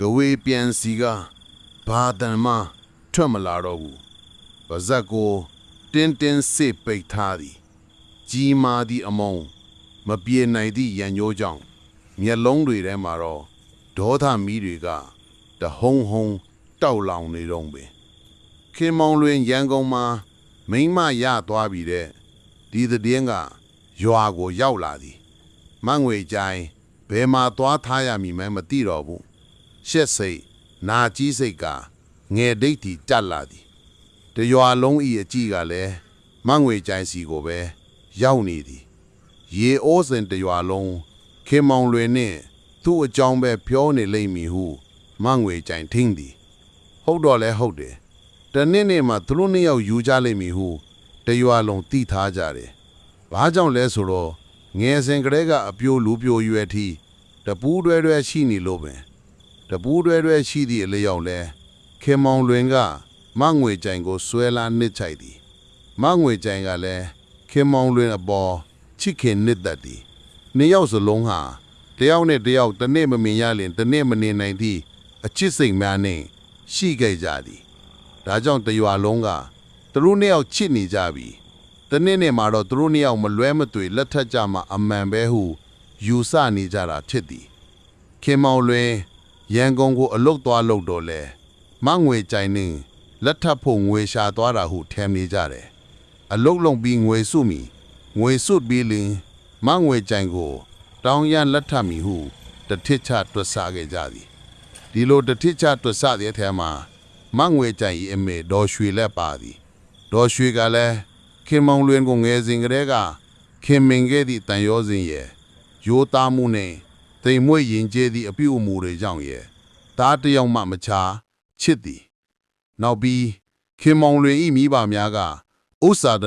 ကဝေပြန်စီကဘာတန်မှထွက်မလာတော့ဘူးပါဇက်ကိုတင်းတင်းစေ့ပိတ်ထားသည်ကြီးမားသည့်အမုံမပြေနိုင်သည့်ရန်ညိုးကြောင့်မျက်လုံးတွေထဲမှာတော့ဒေါသမီးတွေကတဟုံဟုံတောက်လောင်နေတော့ပင်ခင်မောင်လွင်ရန်ကုန်မှာမိမ့်မရသွားပြီတဲ့ဒီသတင်းကရွာကိုရောက်လာသည်မန့်ငွေကြိုင်ဘယ်မှာသွားထားရမည်မဲမသိတော့ဘူး ရှက်စိတ်နာကြီးစိတ်ကငယ်ဒိတ်တီတက်လာသည်တရွာလုံးဤအကြည့်ကလည်းမငွေကြိုင်စီကိုပဲရောက်နေသည်ရေအိုးစင်တရွာလုံးခင်မောင်လွင်နှင့်သူ့အကြောင်းပဲပြောနေလိမ့်မည်ဟုမငွေကြိုင်ထင်းသည် ဟုတ်တော့လဲဟုတ်တယ်တနေ့နေ့မှသူတို့နှစ်ယောက်ယူကြလိမ့်မည်ဟုတရွာလုံးသိထားကြတယ်ဘာကြောင့်လဲဆိုတော့ငယ်စဉ်ကလေးကအပြိုလူပြိုရွယ်ထီတပူးတွဲတွဲရှိနေလို့ပင် တပူးတွဲတွဲရှိသည့်အလျောက်လဲခင်မောင်လွင်ကမငွေကြိုင်ကိုဆွဲလာနစ်ချိုက်သည်မငွေကြိုင်ကလည်းခင်မောင်လွင်အပေါ်ချစ်ခင်နစ်သက်သည်နှစ်ယောက်စလုံးဟာတယောက်နဲ့တယောက်တစ်နေ့မမြင်ရလင်တစ်နေ့မနေနိုင်သည့်အချစ်စိတ်များနှင့်ရှိခဲ့ကြသည်ဒါကြောင့်တရွာလုံးကသူတို့နှစ်ယောက်ချစ်နေကြပြီတစ်နေ့နဲ့မှာတော့သူတို့နှစ်ယောက်မလွဲမသွေလက်ထပ်ကြမှာအမှန်ပဲဟုယူဆနေကြတာဖြစ်သည်ခင်မောင်လွင် ရန်ကုန်ကိုအလုတ်သွားလုတ်တော့လဲမငွေကြိုင်နေလက်ထပ်ဖို့ငွေရှာသွားတာဟုထင်နေကြတယ်အလုတ်လုံးပြီးငွေစုမိငွေစုပြီးလင်မငွေကြိုင်ကို တောင်းရန်လက်ထပ်မိဟုတထစ်ချတွတ်ဆခဲ့ကြသည်ဒီလိုတထစ်ချတွတ်ဆတဲ့အထဲမှာမငွေကြိုင်၏အမေဒေါ်ရွှေလက်ပါသည်ဒေါ်ရွှေကလည်းခင်မောင်လွင်ကိုငယ်စဉ်ကတည်းကခင်မင်ခဲ့သည့်တန်ရောစဉ်ရဲ့ရိုးသားမှုနဲ့ တိမ်မွေ့ရင်ကျဲသည့်အပြုအမူတွေကြောင့်ရဲ့သားတစ်ယောက်မှမချာချစ်သည် နောက်ပြီးခင်မောင်လွင်ဤမိဘများကဥစ္စာဒ